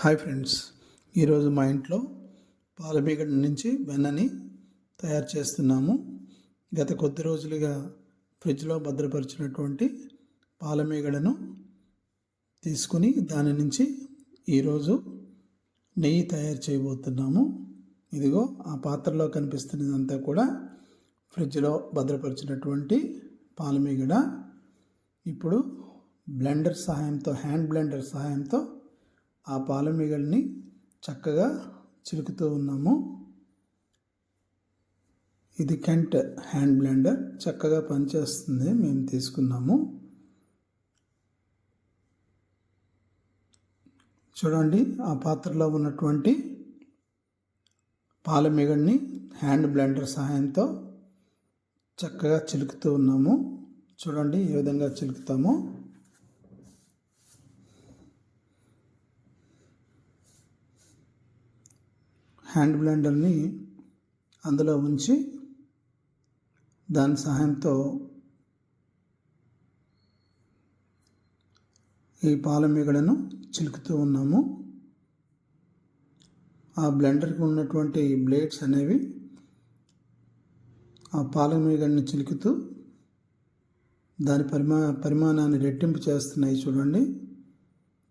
Hi friends. ఈరోజు మా ఇంట్లో పాలమీగడ నుంచి వెన్నని తయారు చేస్తున్నాము. గత కొద్ది రోజులుగా ఫ్రిడ్జ్లో భద్రపరిచినటువంటి పాలమీగడను తీసుకుని దాని నుంచి ఈరోజు నెయ్యి తయారు చేయబోతున్నాము. ఇదిగో ఆ పాత్రలో కనిపిస్తున్నదంతా కూడా ఫ్రిడ్జ్లో భద్రపరిచినటువంటి పాలమీగడ ఇప్పుడు బ్లెండర్ సహాయంతో హ్యాండ్ బ్లెండర్ సహాయంతో ఆ పాలమిగల్ని చక్కగా చిలుకుతూ ఉన్నాము. ఇది కెంట్ హ్యాండ్ బ్లెండర్ చక్కగా పనిచేస్తుంది. మేము తీసుకున్నాము. చూడండి ఆ పాత్రలో ఉన్నటువంటి పాలమిగడిని హ్యాండ్ బ్లెండర్ సహాయంతో చక్కగా చిలుకుతూ ఉన్నాము. చూడండి ఏ విధంగా చిలుకుతామో. హ్యాండ్ బ్లెండర్ని అందులో ఉంచి దాని సహాయంతో ఈ పాల మీగడను చిలుకుతూ ఉన్నాము. ఆ బ్లెండర్కి ఉన్నటువంటి బ్లేడ్స్ అనేవి ఆ పాల మీగడని చిలుకుతూ దాని పరిమా పరిమాణాన్ని రెట్టింపు చేస్తున్నాయి చూడండి.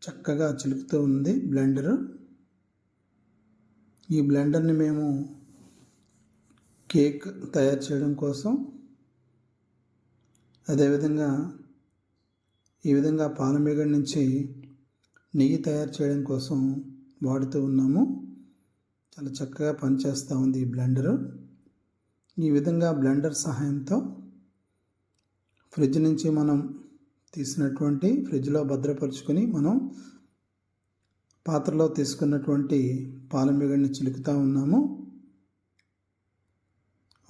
చక్కగా చిలుకుతూ ఉంది బ్లెండరు. ఈ బ్లెండర్ని మేము కేక్ తయారు చేయడం కోసం అదేవిధంగా ఈ విధంగా పాలమేగడి నుంచి నెయ్యి తయారు చేయడం కోసం వాడుతూ ఉన్నాము. చాలా చక్కగా పనిచేస్తూ ఉంది ఈ బ్లెండరు. ఈ విధంగా బ్లెండర్ సహాయంతో ఫ్రిడ్జ్ నుంచి మనం తీసినటువంటి ఫ్రిడ్జ్లో భద్రపరుచుకొని మనం పాత్రలో తీసుకున్నటువంటి పాలమిగడిని చిలుకుతూ ఉన్నాము.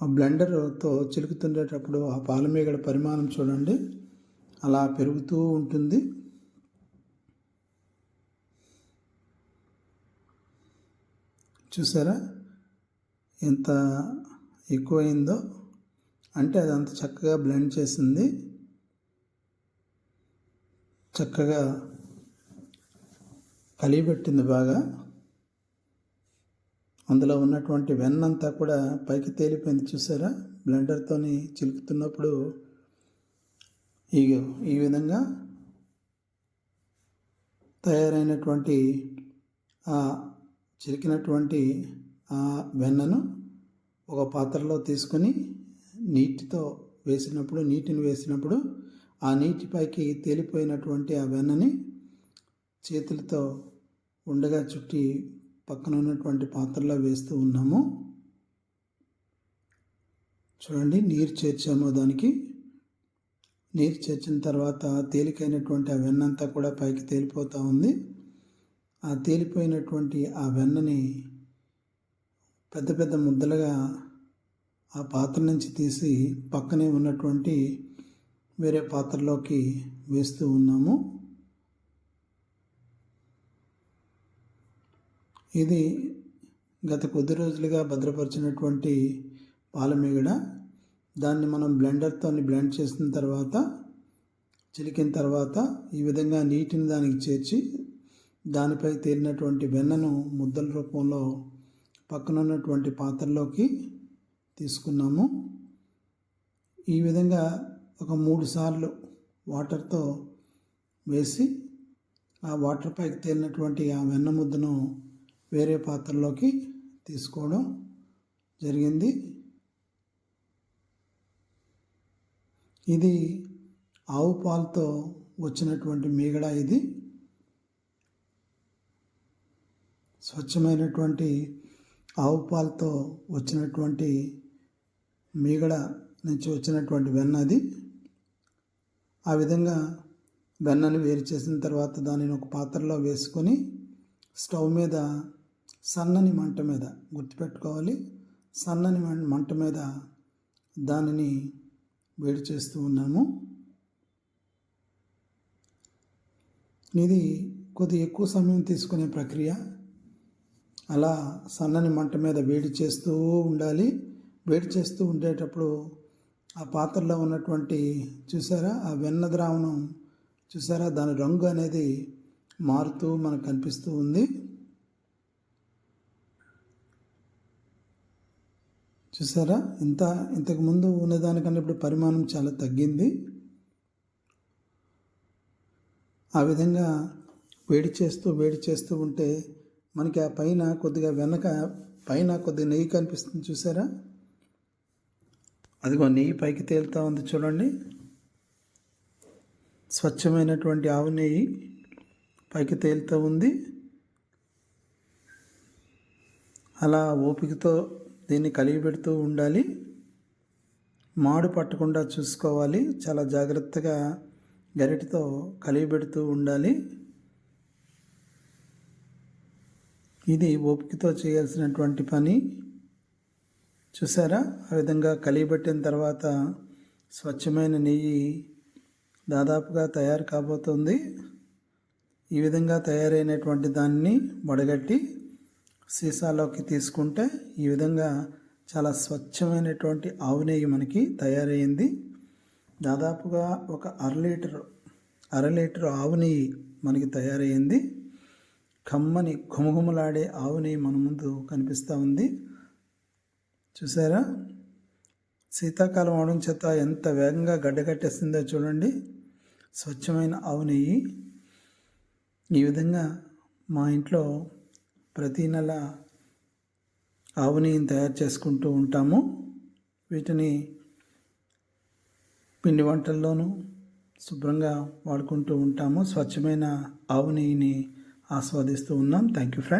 ఆ బ్లెండర్తో చిలుకుతుండేటప్పుడు ఆ పాలమిగడ పరిమాణం చూడండి. అలా పెరుగుతూ ఉంటుంది. చూసారా? ఎంత ఎక్కువైందో. అంటే అది అంత చక్కగా బ్లెండ్ చేసింది. చక్కగా కలిగిపెట్టింది బాగా. అందులో ఉన్నటువంటి వెన్నంతా కూడా పైకి తేలిపోయింది చూసారా? బ్లెండర్తోని చిలుకుతున్నప్పుడు ఈ ఈ విధంగా తయారైనటువంటి ఆ చిలికినటువంటి ఆ వెన్నను ఒక పాత్రలో తీసుకొని నీటితో వేసినప్పుడు నీటిని వేసినప్పుడు ఆ నీటిపైకి తేలిపోయినటువంటి ఆ వెన్నని చేతులతో ఉండగా చుట్టి పక్కన ఉన్నటువంటి పాత్రలో వేస్తూ ఉన్నాము. చూడండి నీరు చేర్చాము దానికి. నీరు చేర్చిన తర్వాత తేలికైనటువంటి ఆ వెన్నంతా కూడా పైకి తేలిపోతూ ఉంది. ఆ తేలిపోయినటువంటి ఆ వెన్నని పెద్ద పెద్ద ముద్దలుగా ఆ పాత్ర నుంచి తీసి పక్కనే ఉన్నటువంటి వేరే పాత్రలోకి వేస్తూ ఉన్నాము. ఇది గత కొద్ది రోజులుగా భద్రపరిచినటువంటి పాలమీగడ. దాన్ని మనం బ్లెండర్తో బ్లెండ్ చేసిన తర్వాత చిలికిన తర్వాత ఈ విధంగా నీటిని దానికి చేర్చి దానిపై తేలినటువంటి వెన్నను ముద్దల రూపంలో పక్కన ఉన్నటువంటి పాత్రలోకి తీసుకున్నాము. ఈ విధంగా ఒక మూడు సార్లు వాటర్తో వేసి ఆ వాటర్ పైకి తేలినటువంటి ఆ వెన్న ముద్దను వేరే పాత్రలోకి తీసుకోవడం జరిగింది. ఇది ఆవు పాలతో వచ్చినటువంటి మీగడ ఇది. స్వచ్ఛమైనటువంటి ఆవు పాలతో వచ్చినటువంటి మీగడ నుంచి వచ్చినటువంటి వెన్న అది. ఆ విధంగా వెన్నను వేరు చేసిన తర్వాత దానిని ఒక పాత్రలో వేసుకొని స్టవ్ మీద సన్నని మంట మీద గుర్తుపెట్టుకోవాలి. సన్నని మంట మీద దానిని వేడి చేస్తూ ఉన్నాము. ఇది కొద్ది ఎక్కువ సమయం తీసుకునే ప్రక్రియ. అలా సన్నని మంట మీద వేడి చేస్తూ ఉండాలి. వేడి చేస్తూ ఉండేటప్పుడు ఆ పాత్రలో ఉన్నటువంటి చూసారా? ఆ వెన్న ద్రావణం చూసారా? దాని రంగు అనేది మారుతూ మనకు కనిపిస్తూ ఉంది. చూసారా? ఇంత ఇంతకు ముందు ఉన్నదానికన్నా ఇప్పుడు పరిమాణం చాలా తగ్గింది. ఆ విధంగా వేడి చేస్తూ వేడి చేస్తూ ఉంటే మనకి ఆ పైన కొద్దిగా వెనక పైన కొద్దిగా నెయ్యి కనిపిస్తుంది చూసారా? అదిగో నెయ్యి పైకి తేలుతూ ఉంది చూడండి. స్వచ్ఛమైనటువంటి ఆవు నెయ్యి పైకి తేలుతూ ఉంది. అలా ఓపికతో దీన్ని కలిగి పెడుతూ ఉండాలి. మాడు పట్టకుండా చూసుకోవాలి. చాలా జాగ్రత్తగా గరిటతో కలిగి పెడుతూ ఉండాలి. ఇది ఓపికతో చేయాల్సినటువంటి పని. చూసారా? ఆ విధంగా కలిగిపెట్టిన తర్వాత స్వచ్ఛమైన నెయ్యి దాదాపుగా తయారు కాబోతుంది. ఈ విధంగా తయారైనటువంటి దాన్ని వడగట్టి సీసాలోకి తీసుకుంటే ఈ విధంగా చాలా స్వచ్ఛమైనటువంటి ఆవు నెయ్యి మనకి తయారైంది. దాదాపుగా ఒక అర లీటర్ అర లీటర్ ఆవు నెయ్యి మనకి తయారైంది. కమ్మని ఘుమఘుమలాడే ఆవు నెయ్యి మన ముందు కనిపిస్తూ ఉంది. చూసారా? శీతాకాలం అవడం చేత ఎంత వేగంగా గడ్డకట్టేస్తుందో చూడండి. స్వచ్ఛమైన ఆవు నెయ్యి. ఈ విధంగా మా ఇంట్లో ప్రతి నెల ఆవు నెయ్యిని తయారు చేసుకుంటూ ఉంటాము. వీటిని పిండి వంటల్లోనూ శుభ్రంగా వాడుకుంటూ ఉంటాము. స్వచ్ఛమైన ఆవు నెయ్యిని ఆస్వాదిస్తూ ఉన్నాం. Thank you friend